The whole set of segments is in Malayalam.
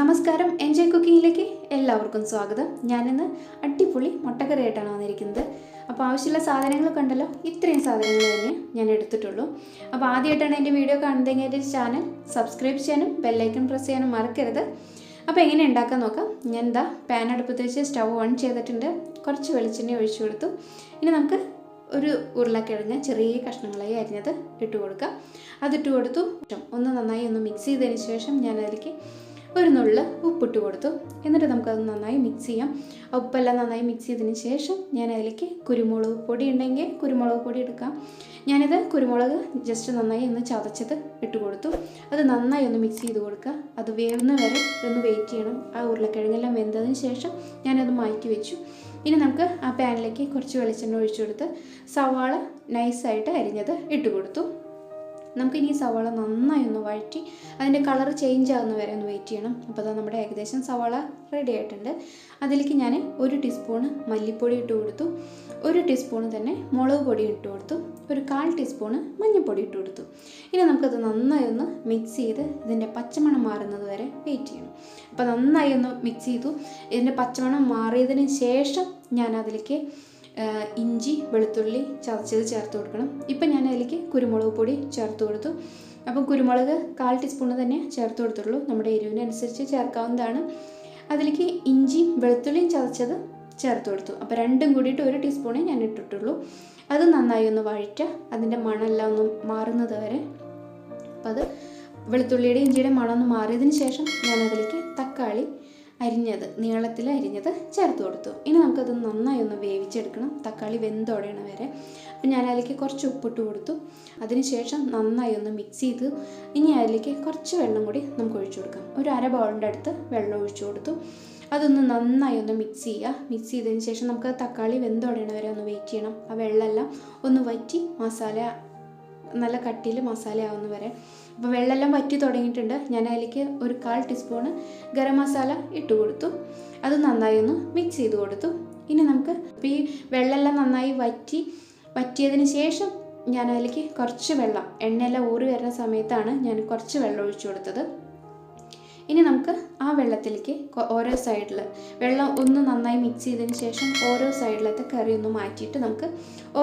നമസ്കാരം എൻജോയ് കുക്കിങ്ങിലേക്ക് എല്ലാവർക്കും സ്വാഗതം. ഞാനിന്ന് അടിപൊളി മുട്ടക്കറിയായിട്ടാണ് വന്നിരിക്കുന്നത്. അപ്പോൾ ആവശ്യമുള്ള സാധനങ്ങൾ കണ്ടല്ലോ ഇത്രയും സാധനങ്ങൾ തന്നെ ഞാൻ എടുത്തിട്ടുള്ളൂ. അപ്പോൾ ആദ്യമായിട്ടാണ് എന്റെ വീഡിയോ കാണുന്നതെങ്കിൽ എന്റെ ചാനൽ സബ്സ്ക്രൈബ് ചെയ്യാനും ബെല്ലൈക്കൺ പ്രസ് ചെയ്യാനും മറക്കരുത്. അപ്പോൾ എങ്ങനെ ഉണ്ടാക്കാൻ നോക്കാം. ഞാൻ എന്താ പാൻ അടുപ്പത്ത് വെച്ച് സ്റ്റവ് ഓൺ ചെയ്തിട്ടുണ്ട്. കുറച്ച് വെളിച്ചെണ്ണ ഒഴിച്ചു കൊടുത്തു. ഇനി നമുക്ക് ഒരു ഉരുളക്കിഴങ്ങ് ചെറിയ കഷ്ണങ്ങളായി അരിഞ്ഞത് ഇട്ട് കൊടുക്കാം. അതിട്ട് കൊടുത്തു. ഒന്ന് നന്നായി ഒന്ന് മിക്സ് ചെയ്തതിന് ശേഷം ഞാൻ അതിലേക്ക് ഒരു നുള്ള ഉപ്പിട്ട് കൊടുത്തു. എന്നിട്ട് നമുക്കത് നന്നായി മിക്സ് ചെയ്യാം. ഉപ്പെല്ലാം നന്നായി മിക്സ് ചെയ്തതിന് ശേഷം ഞാൻ അതിലേക്ക് കുരുമുളക് പൊടി ഉണ്ടെങ്കിൽ കുരുമുളക് പൊടി എടുക്കാം. ഞാനിത് കുരുമുളക് ജസ്റ്റ് നന്നായി ഒന്ന് ചതച്ചത് ഇട്ട് കൊടുത്തു. അത് നന്നായി ഒന്ന് മിക്സ് ചെയ്ത് കൊടുക്കുക. അത് വേവുന്ന വരെ ഒന്ന് വെയിറ്റ് ചെയ്യണം. ആ ഉരുളക്കിഴങ്ങെല്ലാം വെന്തതിന് ശേഷം ഞാനത് മാറ്റി വെച്ചു. ഇനി നമുക്ക് ആ പാനിലേക്ക് കുറച്ച് വെളിച്ചെണ്ണ ഒഴിച്ചു കൊടുത്ത് സവാള നൈസായിട്ട് അരിഞ്ഞത് ഇട്ട് കൊടുത്തു. നമുക്കിനി ഈ സവാള നന്നായി ഒന്ന് വഴറ്റി അതിന്റെ കളർ ചേഞ്ച് ആകുന്ന വരെ ഒന്ന് വെയിറ്റ് ചെയ്യണം. അപ്പോൾ അത് നമ്മുടെ ഏകദേശം സവാള റെഡി ആയിട്ടുണ്ട്. അതിലേക്ക് ഞാൻ ഒരു ടീസ്പൂണ് മല്ലിപ്പൊടി ഇട്ട് കൊടുത്തു. ഒരു ടീസ്പൂൺ തന്നെ മുളക് പൊടി ഇട്ട് കൊടുത്തു. ഒരു കാൽ ടീസ്പൂണ് മഞ്ഞൾപ്പൊടി ഇട്ട് കൊടുത്തു. ഇനി നമുക്കത് നന്നായി ഒന്ന് മിക്സ് ചെയ്ത് ഇതിന്റെ പച്ചമണം മാറുന്നത് വരെ വെയിറ്റ് ചെയ്യണം. അപ്പോൾ നന്നായി ഒന്ന് മിക്സ് ചെയ്തു. ഇതിന്റെ പച്ചമണം മാറിയതിന് ശേഷം ഞാൻ അതിലേക്ക് ഇഞ്ചി വെളുത്തുള്ളി ചതച്ചത് ചേർത്ത് കൊടുക്കണം. ഇപ്പം ഞാൻ അതിലേക്ക് കുരുമുളക് പൊടി ചേർത്ത് കൊടുത്തു. അപ്പം കുരുമുളക് കാൽ ടീസ്പൂണ് തന്നെ ചേർത്ത് കൊടുത്തുള്ളൂ നമ്മുടെ എരിവിനനുസരിച്ച് ചേർക്കാവുന്നതാണ്. അതിലേക്ക് ഇഞ്ചിയും വെളുത്തുള്ളിയും ചതച്ചത് ചേർത്ത് കൊടുത്തു. അപ്പോൾ രണ്ടും കൂടിയിട്ട് ഒരു ടീസ്പൂണേ ഞാൻ ഇട്ടിട്ടുള്ളൂ. അത് നന്നായി ഒന്ന് വഴറ്റുക. അതിന്റെ മണമെല്ലാം ഒന്ന് മാറുന്നത് വരെ. അപ്പോൾ അത് വെളുത്തുള്ളിയുടെ ഇഞ്ചിയുടെ മണം ഒന്ന് മാറിയതിന് ശേഷം ഞാൻ അതിലേക്ക് തക്കാളി അരിഞ്ഞത് നീളത്തിൽ അരിഞ്ഞത് ചേർത്ത് കൊടുത്തു. ഇനി നമുക്കത് നന്നായി ഒന്ന് വേവിച്ചെടുക്കണം. തക്കാളി വെന്തോടെയാണ് വരെ. അപ്പം ഞാൻ അതിലേക്ക് കുറച്ച് ഉപ്പിട്ട് കൊടുത്തു. അതിനുശേഷം നന്നായി ഒന്ന് മിക്സ് ചെയ്ത് ഇനി അതിലേക്ക് കുറച്ച് വെള്ളം കൂടി നമുക്ക് ഒഴിച്ചു കൊടുക്കാം. ഒരു അര ബൗളിന്റെ അടുത്ത് വെള്ളം ഒഴിച്ചു കൊടുത്തു. അതൊന്ന് നന്നായി ഒന്ന് മിക്സ് ചെയ്യുക. മിക്സ് ചെയ്തതിന് ശേഷം നമുക്ക് തക്കാളി വെന്തോടയണ വരെ ഒന്ന് വെയിറ്റ് ചെയ്യണം. ആ വെള്ളമെല്ലാം ഒന്ന് വറ്റി മസാല നല്ല കട്ടിയിൽ മസാലയാവുന്ന വരെ. അപ്പോൾ വെള്ളമെല്ലാം വറ്റി തുടങ്ങിയിട്ടുണ്ട്. ഞാൻ അതിലേക്ക് ഒരു കാൽ ടീസ്പൂണ് ഗരം മസാല ഇട്ട് കൊടുത്തു. അത് നന്നായി ഒന്ന് മിക്സ് ചെയ്ത് കൊടുത്തു. ഇനി നമുക്ക് ഈ വെള്ളമെല്ലാം നന്നായി വറ്റി വറ്റിയതിന് ശേഷം ഞാൻ അതിലേക്ക് കുറച്ച് വെള്ളം എണ്ണയെല്ലാം ഊറി വരുന്ന സമയത്താണ് ഞാൻ കുറച്ച് വെള്ളം ഒഴിച്ചു കൊടുത്തത്. ഇനി നമുക്ക് ആ വെള്ളത്തിലേക്ക് ഓരോ സൈഡിൽ വെള്ളം ഒന്ന് നന്നായി മിക്സ് ചെയ്തതിന് ശേഷം ഓരോ സൈഡിലത്തെ കറി ഒന്ന് മാറ്റിയിട്ട് നമുക്ക്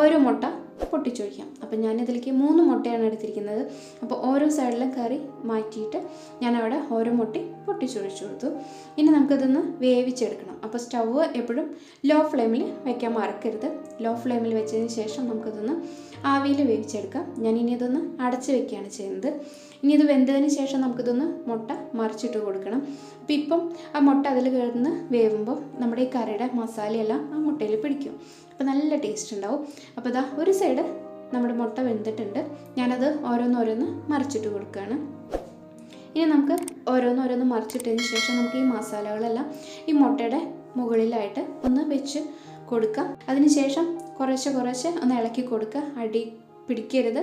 ഓരോ മുട്ട പൊട്ടിച്ചൊഴിക്കാം. അപ്പം ഞാനിതിലേക്ക് മൂന്ന് മുട്ടയാണ് എടുത്തിരിക്കുന്നത്. അപ്പോൾ ഓരോ സൈഡിലും കറി മാറ്റിയിട്ട് ഞാൻ അവിടെ ഓരോ മുട്ടി പൊട്ടിച്ചൊഴിച്ചു കൊടുത്തു. ഇനി നമുക്കിതൊന്ന് വേവിച്ചെടുക്കണം. അപ്പോൾ സ്റ്റവ് എപ്പോഴും ലോ ഫ്ലെയിമിൽ വെക്കാൻ മറക്കരുത്. ലോ ഫ്ലെയിമിൽ വെച്ചതിന് ശേഷം നമുക്കിതൊന്ന് ആവിയിൽ വേവിച്ചെടുക്കാം. ഞാൻ ഇനി ഇതൊന്ന് അടച്ച് വെക്കുകയാണ് ചെയ്യുന്നത്. ഇനി ഇത് വെന്തതിന് ശേഷം നമുക്കിതൊന്ന് മുട്ട മറിച്ചിട്ട് കൊടുക്കണം. അപ്പം ഇപ്പം ആ മുട്ട അതിൽ കിടന്ന് വേവുമ്പോൾ നമ്മുടെ ഈ കറിയുടെ മസാലയെല്ലാം ആ മുട്ടയിൽ പിടിക്കും. അപ്പോൾ നല്ല ടേസ്റ്റ് ഉണ്ടാവും. അപ്പോൾ ഇതാ ഒരു സൈഡ് നമ്മുടെ മുട്ട വെന്തിട്ടുണ്ട്. ഞാനത് ഓരോന്നോരോന്ന് മറിച്ചിട്ട് കൊടുക്കുകയാണ്. ഇനി നമുക്ക് ഓരോന്നോരോന്ന് മറിച്ചിട്ടതിന് ശേഷം നമുക്ക് ഈ മസാലകളെല്ലാം ഈ മുട്ടയുടെ മുകളിലായിട്ട് ഒന്ന് വെച്ച് കൊടുക്കാം. അതിനുശേഷം കുറേശ്ശെ കുറേശ്ശെ ഒന്ന് ഇളക്കി കൊടുക്കുക. അടി പിടിക്കരുത്.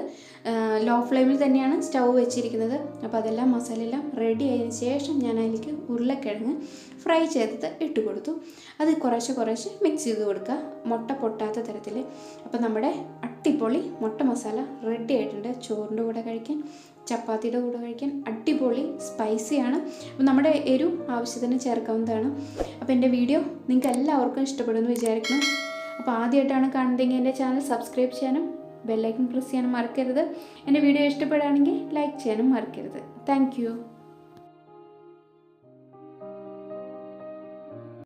ലോ ഫ്ലെയിമിൽ തന്നെയാണ് സ്റ്റൗ വെച്ചിരിക്കുന്നത്. അപ്പോൾ അതെല്ലാം മസാലയെല്ലാം റെഡി ആയതിനു ശേഷം ഞാൻ അതിലേക്ക് ഉരുളക്കിഴങ്ങ് ഫ്രൈ ചെയ്തത് ഇട്ട് കൊടുത്തു. അത് കുറേശ്ശെ കുറേശ്ശെ മിക്സ് ചെയ്ത് കൊടുക്കുക. മുട്ട പൊട്ടാത്ത തരത്തിൽ അപ്പോൾ നമ്മുടെ അടിപൊളി മുട്ട മസാല റെഡി ആയിട്ടുണ്ട്. ചോറിന്റെ കൂടെ കഴിക്കാൻ ചപ്പാത്തിയുടെ കൂടെ കഴിക്കാൻ അടിപൊളി സ്പൈസിയാണ് അപ്പോൾ നമ്മുടെ എരു ആവശ്യത്തിന് ചേർക്കാവുന്നതാണ്. അപ്പോൾ എന്റെ വീഡിയോ നിങ്ങൾക്ക് എല്ലാവർക്കും ഇഷ്ടപ്പെടുമെന്ന് വിചാരിക്കുന്നു. അപ്പോൾ ആദ്യമായിട്ടാണ് കാണുന്നതെങ്കിൽ എന്റെ ചാനൽ സബ്സ്ക്രൈബ് ചെയ്യാനും ബെല്ലൈക്കൺ പ്രസ് ചെയ്യാനും മറക്കരുത്. എന്റെ വീഡിയോ ഇഷ്ടപ്പെടുകയാണെങ്കിൽ ലൈക്ക് ചെയ്യാനും മറക്കരുത്. താങ്ക്